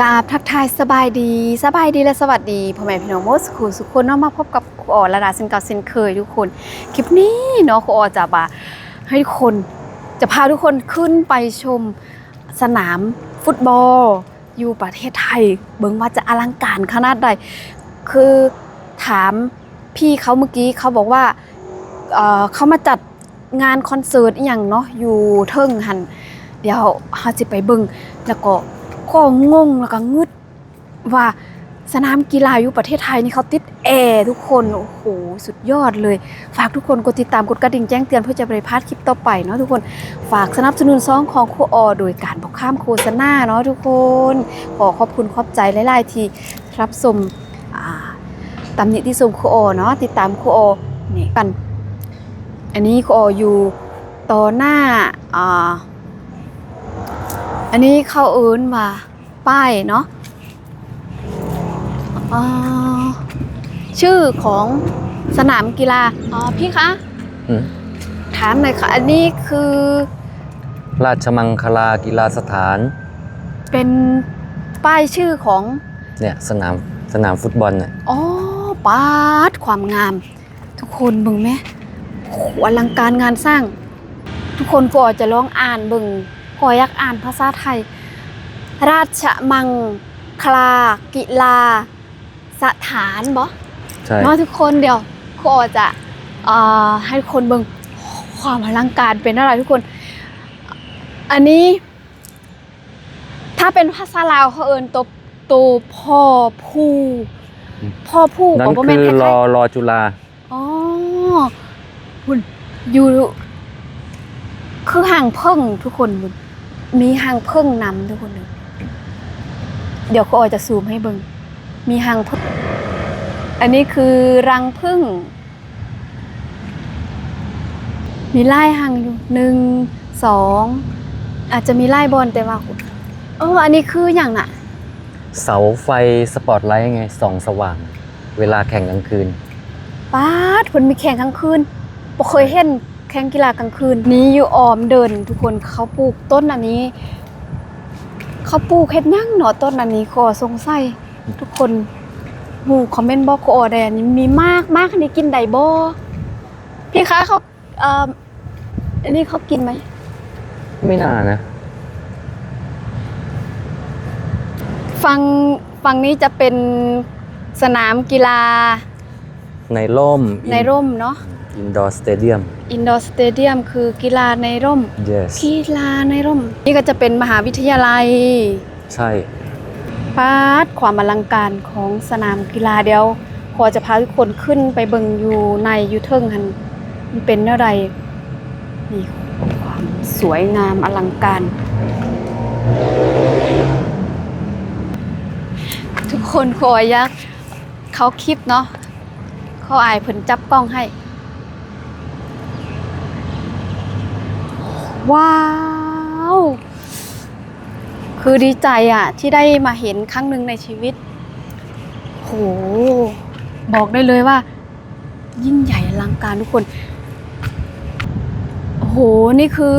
กาบทักทายสบายดีสบายดีและสวัสดีพ่อแม่พี่น้องโมสคูสุคนเนาะมาพบกับครูอ๋อระดาเซนเก่าเซนเคยทุกคนคลิปนี้เนาะครูออจะมาให้ทุกคนจะพาทุกคนขึ้นไปชมสนามฟุตบอล อยู่ประเทศไทย เบิ่งว่าจะอลังการขนาดใด คือถามพี่เขาเมื่อกี้เขาบอกว่าเเขามาจัดงานคอนเสิร์ตอย่างเนาะอยู่เทิงหันเดี๋ยวเราจะไปเบิ่งแล้วก็ ก็งงแล้วก็งึดว่าสนามกีฬาอยู่ประเทศไทยนี่เขาติดแอร์ทุกคน โอ้โห สุดยอดเลย ฝากทุกคนกดติดตามกดกระดิ่งแจ้งเตือนเพื่อจะไม่พลาดคลิปต่อไปเนาะทุกคนฝากสนับสนุนซองของครูออโดยการบอกข้ามโฆษณาเนาะทุกคน ขอขอบคุณขอบใจหลายๆ ที่รับชมอ่าตำหนิที่ชมครูอเนาะติดตามครูอนี่กัน อันนี้ครูออยู่ต่อหน้าอ่า อันนี้เขาเอิ้นว่าป้ายเนาะอ่าชื่อของสนามกีฬา อ๋อพี่คะอืมถามหน่อยค่ะ อันนี้คือ ราชมังคลากีฬาสถาน เป็นป้ายชื่อของ เนี่ยสนามสนามฟุตบอลเนี่ยอ๋อปาดความงาม ทุกคนเบิ่งไหมโอ้โหอลังการงานสร้าง ทุกคนก็จะลองอ่านเบิ่ง ก็อยากอ่านภาษาไทย ราชมังคลากีฬาสถานบ่ใช่เนาะทุกคนเดี๋ยวก็จะเอ่อให้คนเบิ่งความอลังการเป็นอะไรทุกคน อันนี้ ถ้าเป็นภาษาลาวเขาเอิ้นตบโตพ่อผู้พ่อผู้นั่ขอนงบ่แม่นคือครล้าอยรอจุฬาๆอ๋อคุณอยู่คือห่างเพิ่งทุกคนบุญ มีห่างเพิ่งนำทุกคนเลยเดี๋ยวก็ออยจะซูมให้เบิ่งมีห่างเพิ่ง อันนี้คือรังพึ่ง มีไล่ห่างอยู่หนึ่งสองอาจจะมีไล่บอลแต่ว่าเอออันนี้คืออย่างน่ะ เสาไฟสปอตไลท์ไงส่องสว่าง เวลาแข่งกลางคืนป้าดเพิ่นมีแข่งกลางคืนบ่เคยเห็น แข่งกีฬากลางคืนนี้อยู่ออมเดิน ทุกคนเขาปลูกต้นอันนี้ เขาปลูกเฮ็ดหยังเนาะต้นอันนี้ขอสงสัยทุกคนหมู่คอมเมนต์บอกขอได้อันนี้มีมากมากอันนี้กินได้บ่พี่คะเขาเอ่ออันนี้เขากินไหมไม่น่านะฝั่งฝั่งนี้จะเป็นสนามกีฬา ในร่ม ในร่มเนาะอินดอร์สเตเดียม อินดอร์สเตเดียมคือกีฬาในร่ม yes กีฬาในร่ม นี่ก็จะเป็นมหาวิทยาลัยใช่พาดความอลังการของสนามกีฬาเดียวขอจะพาทุกคนขึ้นไปเบิ่งอยู่ในอยูเทิงหันมันเป็นอะไรนี่ความสวยงามอลังการ ทุกคนขอยักเขาคลิปเนาะเขาอายเพิ่นจับกล้องให้ ว้าว คือดีใจอะที่ได้มาเห็นครั้งหนึ่งในชีวิตโหบอกได้เลยว่า ยิ่งใหญ่อลังการทุกคนโอ้โหนี่คือ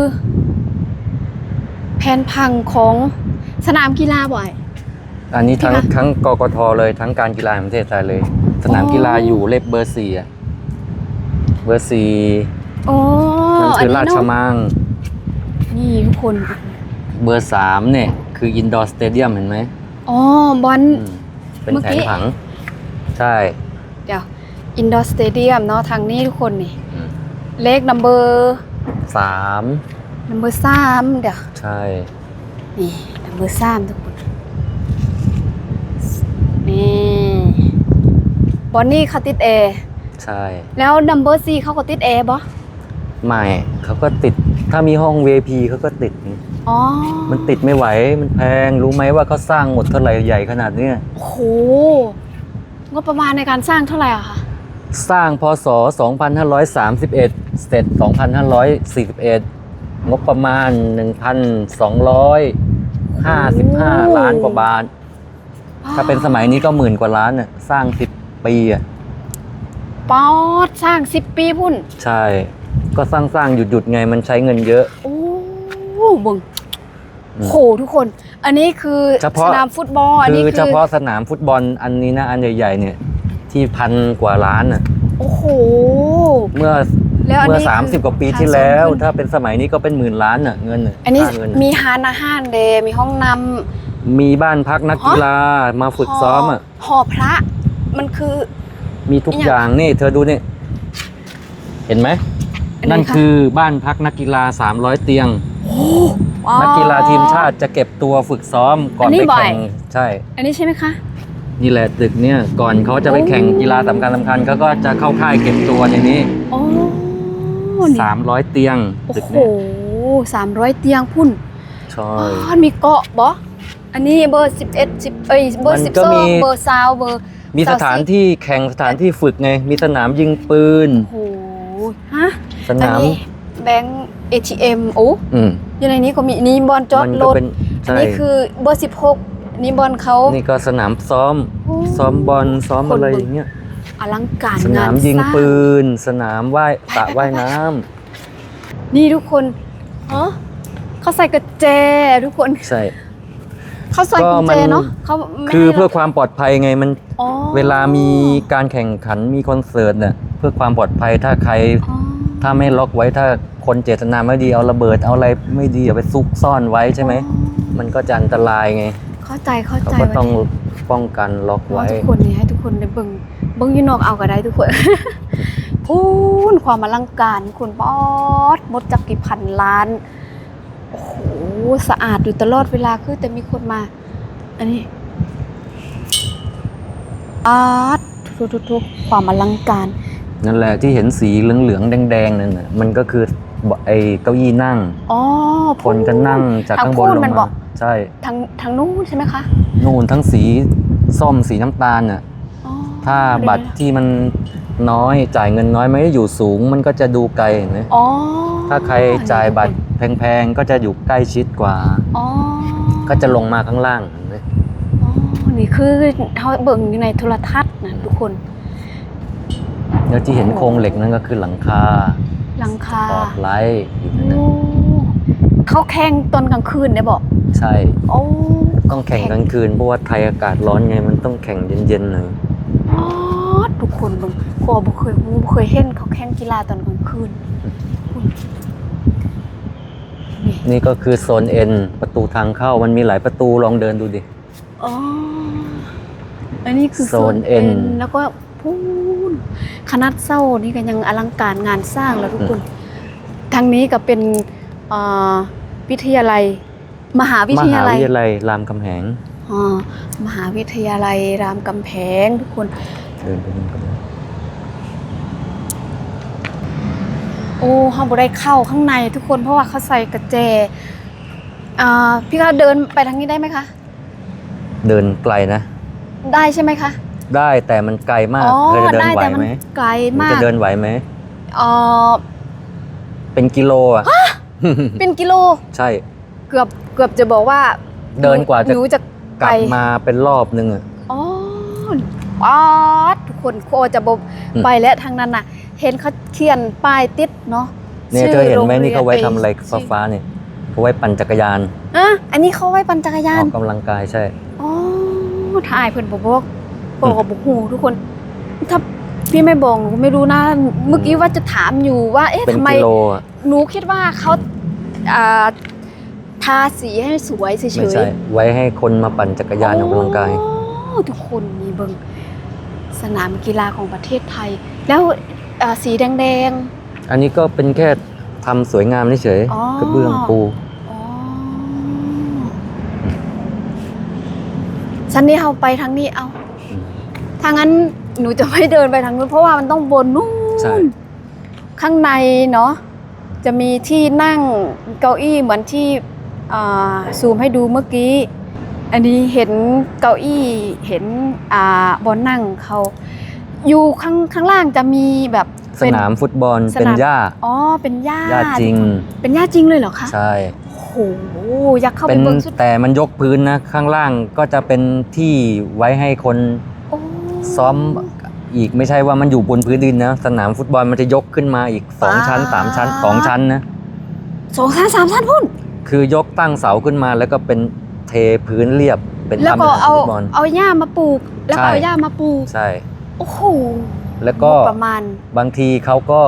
แผนพังของสนามกีฬาบ่อย อันนี้ทั้งที่คะทั้งกกทเลยทั้งการกีฬาแห่งประเทศไทยเลย สนามอ๋อกีฬาอยู่เลขเบอร์สี่อะเบอร์สี่โอ้นั่นคืออัราชเนอะมัง นี่ทุกคน เบอร์สามเนี่ย คืออินดอร์สเตเดียมเห็นไหมอ๋อบอล อืมเป็นเมื่อแผกี้ นผัง ใช่เดี๋ยวอินดอร์สเตเดียมเนาะทางนี้ทุกคนนี่ อืมเลขนัมเบอร์สามนัมเบอร์สามเดี๋ยว ใช่ นี่นัมเบอร์สามทุกคน นี่บอนนี่เขาติดแอร์ใช่ แล้วนัมเบอร์สี่เขาก็ติดแอร์บ่ไม่เขาก็ติด ถ้ามีห้อง VIP เขาก็ติดนี่อ๋อมันติดไม่ไหวมันแพงรู้ไหมว่าเขาสร้างหมดเท่าไหร่ใหญ่ขนาดเนี้ยโอ้โหงบประมาณในการสร้างเท่าไหร่อะคะสร้างพศ 2531 เสร็จ 2541 งบประมาณ 1,255 ล้านกว่าบาท ถ้าเป็นสมัยนี้ก็หมื่นกว่าล้านน่ะสร้าง 10 ปีอะป๊อดสร้างสิบปีพุ่น ใช่ ก็สร้างสร้างหยุดหยุดๆไงมันใช้เงินเยอะ โอ้เบึงอืมโหทุกคน อันนี้คือเฉพาะสนามฟุตบอล อันคืนี้อคือเฉพาะสนามฟุตบอลอันนี้นะอันใหญ่ๆเนี่ย ที่พันกว่าล้านอะ โอ้โห เมื่อแล้วอันเมื่อนี้สามสิบคืกว่าปีทงที่แล้วโซนขึ้นถ้าเป็นสมัยนี้ก็เป็นหมื่นล้านอะเงินน่ะอันนี้ค่าเงินมีน่ะฮานอาหารเดย์มีห้องน้ำมีบ้านพักนักกีฬามาฝึกซ้อมอะหอพระมันคือ มีทุกอีกออย่างย่างนี่ เธอดูนี่ เห็นไหมอั นไหนนั่นคะคือบ้านพักนักกีฬา 300 เตียงว้าวนักกีฬาทีมชาติจะเก็บตัวฝึกซ้อมก่อนอันนี้ไปแข่งบ่อยใช่ อันนี้ใช่ไหมคะนี่แหละตึกเนี่ยก่อนเขาจะไปแข่งโอ้กีฬาสำคัญสำคัญเขาก็จะเข้าค่ายเก็บตัวในนี้โอ้นี่300เตียงโอ้ตึกโหเนี่ยสามร้อยเตียงพุ่นใช่อ๋อมีเกาะบออันนี้เบอร์สิบเอ็ดสิบเอ้ยเบอมัร์นสิบก็สอมีงเบอร์ซาวเบอร์มีสถานที่แข่งสถานที่ฝึกไง มีสนามยิงปืน โอ้โห ฮะสอันนามนี้แบงก์ ATM โอ้อืมอยู่ในนี้ก็มีนี่บอลจอดมันรก็ถเป็นอันใช่นี้คือเบอร์สิบหกนี่บอลเขา นี่ก็สนามซ้อมโอ้ซ้อมบอลซ้อมคนอะไรบึงอย่างเงี้ยอลังการสนามงยิงสร้ปืน สนามว่ายสระไปไปไปว่ายน้ำนี่ทุกคนฮะเขาใส่กระแจทุกคนใช่เขาใส่ก็กุญมัแจนเนาะเขาไม่คือให้เพื่อความปลอดภัยไงมันอ๋อเวลามีการแข่งขันมีคอนเสิร์ตเนี่ย เพื่อความปลอดภัยถ้าใครอ๋อถ้าไม่ล็อกไว้ถ้าคนเจตนาไม่ดีเอาระเบิดเอาอะไรไม่ดีเอาไปซุกซ่อนไว้ใช่ไหมอ๋อมันก็จะอันตรายไง เข้าใจเข้าเขาใจก็ต้องว่าป้องกันล็อกไว้ไว้ทุกคนนี่ให้ทุกคนได้เบิ่งเบิ่งอยู่นอกเอาก็ได้ทุกคนพูนความอลังการคุณป๊อดหมดจักกี่พันล้านโอ้โหสะอาดอยู่ตลอดเวลาคือแต่มีคนมา อันนี้อาร์ตทุกๆๆความอลังการ นั่นแหละที่เห็นสีเหลืองๆแดงๆนั่นน่ะมันก็คือไอ้เก้าอี้นั่งอ๋อคนก็นั่งจากทางข้างบพูนนลงมันบมาอกใช่ทางทางนู้นใช่ไหมคะนู่นทั้งสีส้มสีน้ำตาลน่ะอ๋อถ้าบัตรที่มันน้อยจ่ายเงินน้อยไม่ได้อยู่สูง มันก็จะดูไกลเห็นไหมอ๋อถ้าใครจ่ายบัตรแพงๆก็จะอยู่ใกล้ชิดกว่าอ๋อก็จะลงมาข้างล่างเห็นไหมอ๋อนี่คือเขาเบิ่งอยู่ในโทรทัศน์นะทุกคน แล้วที่เห็นโครงเหล็กนั่นก็คือหลังคาหลังคาปอดไลท์อยู่นั่นโอ้น่ะเขาแข่งตอนกลางคืนได้บอกใช่โอ้ต้องแข่งกลางคืนเพราะว่าไทยอากาศร้อนไงมันต้องแข่งเย็นๆหน่อยอ๋อทุกคนเบิ่งพอบ่เคยบ่เคยเห็นเขาแข่งกีฬาตอนกลางคืนคุณนี่นี่ก็คือโซน N ประตูทางเข้ามันมีหลายประตูลองเดินดูดิอ๋ออันนี้คือโซน N แล้วก็ พูนคณะเศร้านี่ก็ยังอลังการงานสร้างแล้วทุกคนทางนี้ก็เป็นเอ่อวิทยาลัย มหาวิมทหายาลัยวิทยาลัยรามคำแหงอ่ามหาวิทยาลัยรามกำแพงทุกคนเดินไปนู่นก็ได้โอ้เขาบ่ได้เข้าข้างในทุกคนเพราะว่าเขาใส่กระแจอ่าพี่คะเดินไปทางนี้ได้ไหมคะ เดินไกลนะ ได้ใช่ไหมคะ ได้แต่มันไกลมากอ๋อเธอจะเดินได้ไหวแต่มันไหมไกลมันมากจะเดินไหวไหมเอ่อเป็นกิโลอะ เป็นกิโลใช่ เกือบเกือบจะบอกว่าเดินกว่าจะหนูจะกลัไปบมาเป็นรอบนึงอะอ๋อป๊าดทุกคนโคจะบบอืมไปและทางนั้นน่ะ เห็นเขาเขียนป้ายติดเนาะเนี่ยชื่เธอเห็นไหมโรงรียนี่เขาไว้ทำอะไรชื่ฟ้าๆเนี่ยเขาไว้ปั่นจักรยานอะอันนี้เขาไว้ปั่นจักรยาอนอกกำลังกายใช่อ๋อถ่ายเพิ่นบอกบอก บอกกับบุกหูทุกคน ถ้าพี่ไม่บอกหนูไม่รู้นะ เมื่อกี้ว่าจะถามอยู่ว่า เอ๊ะเป็นทำไมกิโลอะหนูคิดว่าเขาอ่าทาสีให้สวยเฉยๆไม่ใช่ไว้ให้คนมาปั่นจักรยานออกกำลังกายอ๋อทุกคนมีเบิงสนามกีฬาของประเทศไทย แล้วอ่าสีแดง อันนี้ก็เป็นแค่ทำสวยงามเฉยอ๋อ ๆกระเบื้องปู ๆอ๋อฉันนี่เอาไปทางนี้เอาอืม ถ้างั้นหนูจะไม่เดินไปทางนู้นเพราะว่ามันต้องบนนู่นใช่ข้างในเนาะจะมีที่นั่งเก้าอี้เหมือนที่อ่าซูมให้ดูเมื่อกี้ อันนี้เห็นเก้าอี้เห็นอ่าบนนั่งเขาอยู่ข้างข้างล่างจะมีแบบสนามฟุตบอลสนาม เป็นหญ้าอ๋อเป็นหญ้าหญ้าจริง เป็นหญ้าจริงเลยเหรอคะใช่ โอ้โหอยากเข้าไปเป็นเบิ่งสุด แต่มันยกพื้นนะ ข้างล่างก็จะเป็นที่ไว้ให้คนโอ้ ซ้อมอีกไม่ใช่ว่ามันอยู่บนพื้นดินนะ สนามฟุตบอลมันจะยกขึ้นมาอีกสองชั้นสามชั้นสองชั้นนะสองชั้นสามชั้นพุ่น คือยกตั้งเสาขึ้นมาแล้วก็เป็นเทพื้นเรียบเป็นแล้วทำก็เป็นสนามเอาฟุตบอล เอาหญ้ามาปลูก แล้วก็ใช่ เอาหญ้ามาปลูกใช่ โอ้โหแล้วก็ งบประมาณ บางทีเขาก็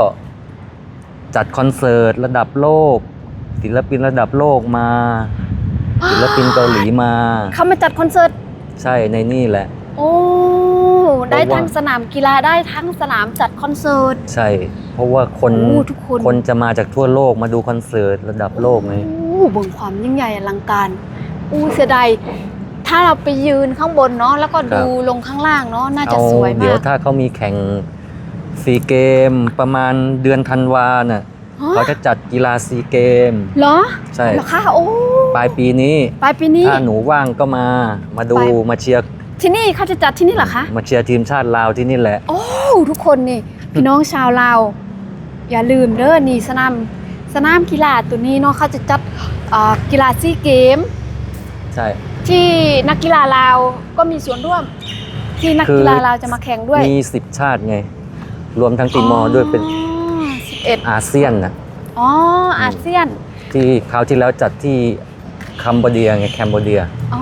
จัดคอนเสิร์ตระดับโลก ศิลปินระดับโลกมา ศิลปินเกาหลีมา เขามาจัดคอนเสิร์ตใช่ในนี่แหละโอ้ ได้เพราะว่าทั้งสนามกีฬาได้ทั้งสนามจัดคอนเสิร์ตใช่ เพราะว่าคนโอ้ทุกคนคนจะมาจากทั่วโลกมาดูคอนเสิร์ตระดับโลกไงโอ้เบิ่งความยิ่งใหญ่อลังการอู้เสียดายถ้าเราไปยืนข้างบนเนาะแล้วก็ดูลงข้างล่างเนาะน่าจะเอาสวยเดี๋มายวกถ้าเขามีแข่งซีเกมประมาณเดือนธันวาน่ะฮะเขาจะจัดกีฬาซีเกมเหรอใช่เหรอคะโอ้ปลายปีนี้ ปลายปีนี้ ถ้าหนูว่างก็มา มาดูไปมาเชียร์ ที่นี่เขาจะจัดที่นี่เหรอคะมาเชียร์ทีมชาติลาวที่นี่แหละ โอ้ทุกคนนี่พี่น้องชาวลาวอย่าลืมเด้อนี่สนามสนามกีฬาตัวนี้เนาะเขาจะจัดเอ่อกีฬาซีเกม ใช่ ที่นักกีฬาลาวก็มีส่วนร่วม ที่นักกีฬาลาวจะมาแข่งด้วยมีสิบชาติไง รวมทั้งติมอร์ด้วยเป็นสิบเอ็ดอาเซียนนะอ๋ออาเซียน ที่คราวที่แล้วจัดที่คัมโบเดียไงแคมโบเดียอ๋อ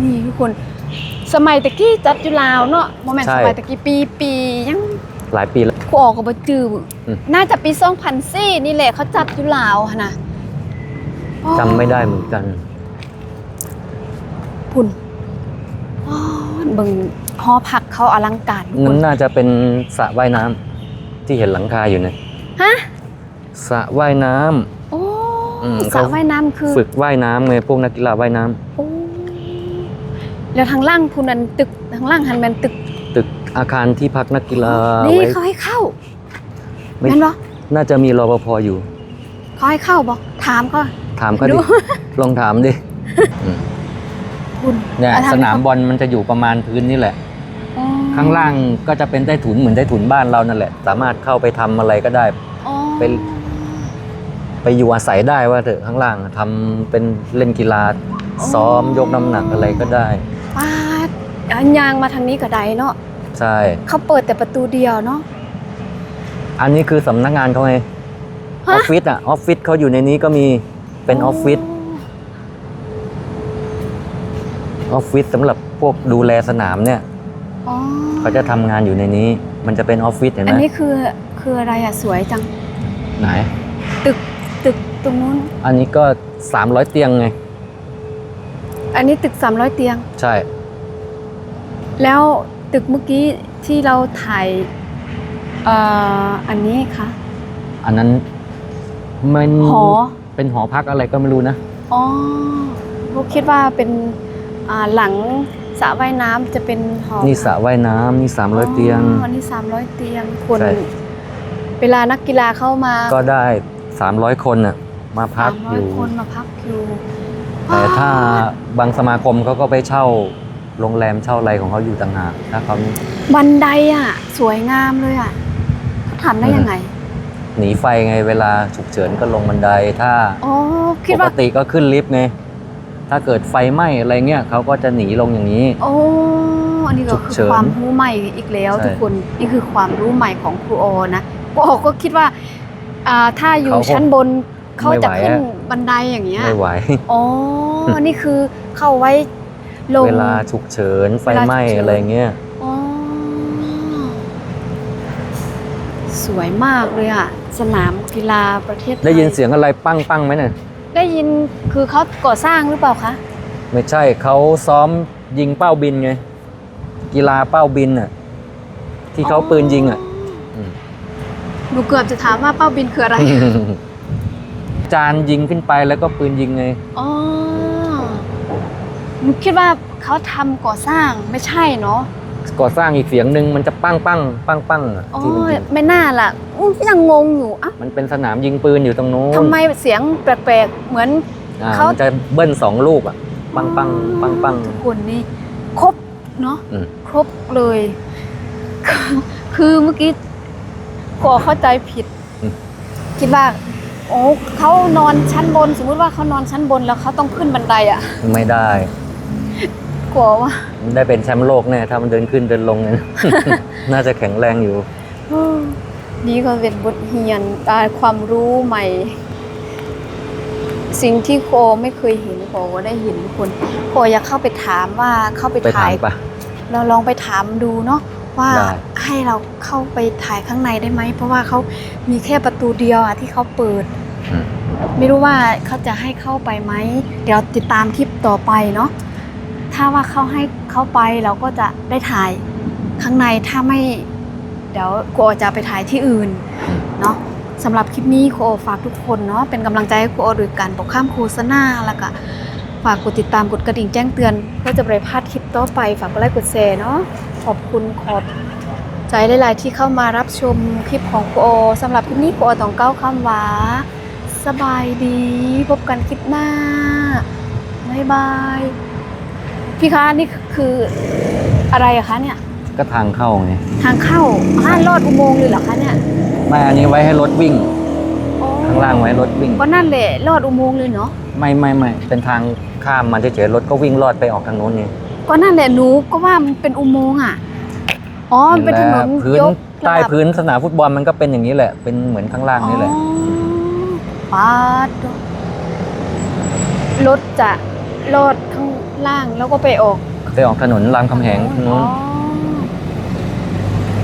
นี่ทุกคน สมัยตะกี้จัดอยู่ลาวเนาะโมเมนต์ใช่สมัยตะกี้ปีปียังหลายปีแล้วกูออกกับบ่จืออมน่าจะปี2004นี่แหละเขาจัดอยู่ลาวหั่นนะอ๋อจำไม่ได้เหมือนกันพุ่นอ๋อเบิ่งหอพักเขาอลังการทุกคนั้นน่าจะเป็นสระว่ายน้ำที่เห็นหลังคาอยู่นะฮะสระว่ายน้ำโอ้อืมสระเขาว่ายน้ำคือ ฝึกว่ายน้ำไงพวกนักกีฬาว่ายน้ำโอ้ แล้วทางล่างพูนันตึกทางล่างหันแมนตึกตึกอาคารที่พักนักกีฬานี่ไว้เขาให้เข้าไม่แม่นบ่น่าจะมีรปภอยู่เขาให้เข้าบ่ถามเขาถามเขาดิดูลองถามดิอืมคุณเนี่ยอะทำสนามบอลมันจะอยู่ประมาณพื้นนี่แหละอ๋อข้างล่างก็จะเป็นใต้ถุนเหมือนใต้ถุนบ้านเรานั่นแหละ สามารถเข้าไปทำอะไรก็ได้อ๋อเป็นไปอยู่อาศัยได้ว่าเถอะข้างล่างทำเป็นเล่นกีฬาซ้อมยกน้ำหนักอะไรก็ได้ ปาดอันยางมาทางนี้ก็ได้เนาะใช่ เขาเปิดแต่ประตูเดียวเนาะ อันนี้คือสำนักงานเขาไงอฮะ อฟฟิศอะออฟฟิศเขาอยู่ในนี้ก็มีเป็นออฟฟิศออฟฟิศสำหรับพวกดูแลสนามเนี่ยอ๋อเขาจะทำงานอยู่ในนี้ มันจะเป็นออฟฟิศเห็นไหอันมนี้คือคืออะไรอะสวยจังไหน ตึกตึกตรงนู้นอันนี้ก็ 300 เตียงไง อันนี้ตึก 300 เตียง ใช่ แล้วตึกเมื่อกี้ที่เราถ่ายเอ่ออันนี้ค่ะ อันนั้นมันหอ เป็นหอพักอะไรก็ไม่รู้นะ อ๋อพวกคิดว่าเป็นอ่าหลังสระว่ายน้ำจะเป็นหอนี่สระว่ายน้ำนี่300เตียง อ๋อนี่300 เตียงคนใช่ เวลานักกีฬาเข้ามาก็ได้300คนน่ะมาพักอยู่300คนมาพักอยู่ แต่ถ้าบางสมาคมเขาก็ไปเช่าโรงแรมเช่าอะไรของเขาอยู่ต่างหากถ้าเขาบันไดอะ สวยงามเลยอะเขาทำได้ยังไง หนีไฟไงเวลาฉุกเฉินก็ลงบันไดถ้าอ๋อคิดปกว่าติก็ขึ้นลิฟต์ไงถ้าเกิดไฟไหม้อะไรเงี้ยเขาก็จะหนีลงอย่างนี้ โอ้อันนี้ก็ฉุกคือเฉินความรู้ใหม่อีกแล้วใช่ทุกคนนี่คือความรู้ใหม่ของครูโอนะครูโอก็คิดว่าอ่าถ้าอยู่เขาคงชั้นบน เขาจะไม่ไหวขึ้นอะบันไดอย่างเงี้ยไม่ไหวอ๋อนี่คือเข้าไว้ลงเวลาฉุกเฉินไฟเวลาฉุกเฉินไหม้อะไรเงี้ยอ๋อสวยมากเลยอะ สนามกีฬาประเทศทได้ยินเสียงอะไรปั้งปั้งไหมเนี่ยได้ยินคือเขาก่อสร้างหรือเปล่าคะไม่ใช่เขาซ้อมยิงเป้าบินไงกีฬาเป้าบินอะที่เขาปืนยิงอะมหนูเกือบจะถามว่าเป้าบินคืออะไร จานยิงขึ้นไปแล้วก็ปืนยิงไงอ๋อหนูคิดว่าเขาทำก่อสร้างไม่ใช่เนาะก่อสร้างอีกเสียงหนึ่งมันจะปั้งปั้งปั้งปั้งอะอ๋อที่มันยิงไม่น่าล่ะอู้ยังงงอยู่อะมันเป็นสนามยิงปืนอยู่ตรงนู้นทำไมเสียงแปลกๆเหมือน อ่าเขามันจะเบิ้ลสองลูกอะปังปังปังปังทุกคนนี่ครบเนาะอืม ครบเลย คือคือเมื่อกี้ขอเข้าใจผิดคิดว่า โอ้เขานอนชั้นบน สมมุติว่าเขานอนชั้นบนแล้วเขาต้องขึ้นบันไดอะไม่ได้ กลัวว่ามันได้เป็นแชมป์โลกแน่ถ้ามันเดินขึ้นเดินลงเนี่ย น่าจะแข็งแรงอยู่ นี่ก็เป็นบทเรียนได้ความรู้ใหม่ สิ่งที่โคไม่เคยเห็นโคก็ได้เห็นทุกคนโคอยากเข้าไปถามว่าเข้าไปไปถาถ่ามย ปะเราลองไปถามดูเนาะ ว่าได้ให้เราเข้าไปถ่ายข้างในได้ไหม เพราะว่าเขามีแค่ประตูเดียวอะที่เขาเปิดอืมไม่รู้ว่าเขาจะให้เข้าไปไหม เดี๋ยวติดตามคลิปต่อไปเนาะถ้าว่าเขาให้เข้าไปเราก็จะได้ถ่ายข้างในถ้าไม่ เดี๋ยวโคโอจะไปถ่ายที่อื่นเนาะสำหรับคลิปนี้โคโอฝากทุกคนเนาะเป็นกำลังใจให้โคโอโดยการบอกข้ามโฆษณาแล้วก็ฝากกดติดตามกดกระดิ่งแจ้งเตือนเพื่อจะไม่พลาดคลิปต่อไป ฝากกดไลค์กดแชร์เนาะ ขอบคุณขอบใจหลาย ๆ ที่เข้ามารับชมคลิปของโคโอสำหรับคลิปนี้โคโอต้องเก้าคำว่าสบายดีพบกันคลิปหน้าบ๊ายบายพี่คะนี่คืออะไรอะคะเนี่ย ก็ทางเข้าไงทางเข้าห้าลอดอุโมงค์เลยเหรอคะเนี่ยไม่อันนี้ไว้ให้รถวิ่ง อ๋อข้างล่างไว้รถวิ่ง ก็นั่นแหละลอดอุโมงค์เลยเนาะ ไม่ไม่ไม่เป็นทางข้ามมาเฉยๆรถก็วิ่งลอดไปออกทางโน้นนี่ ก็นั่นแหละหนูก็ว่ามันเป็นอุโมงค์อะอ๋อมันเป็นถนนพื้นยกใต้ระดับพื้นสนามฟุตบอลมันก็เป็นอย่างนี้แหละ เป็นเหมือนข้างล่างนี่แหละอ๋อปาดรถจะลอดข้างล่างแล้วก็ไปออกไปออกถนนรามคำแหงทางอ๋นู้อน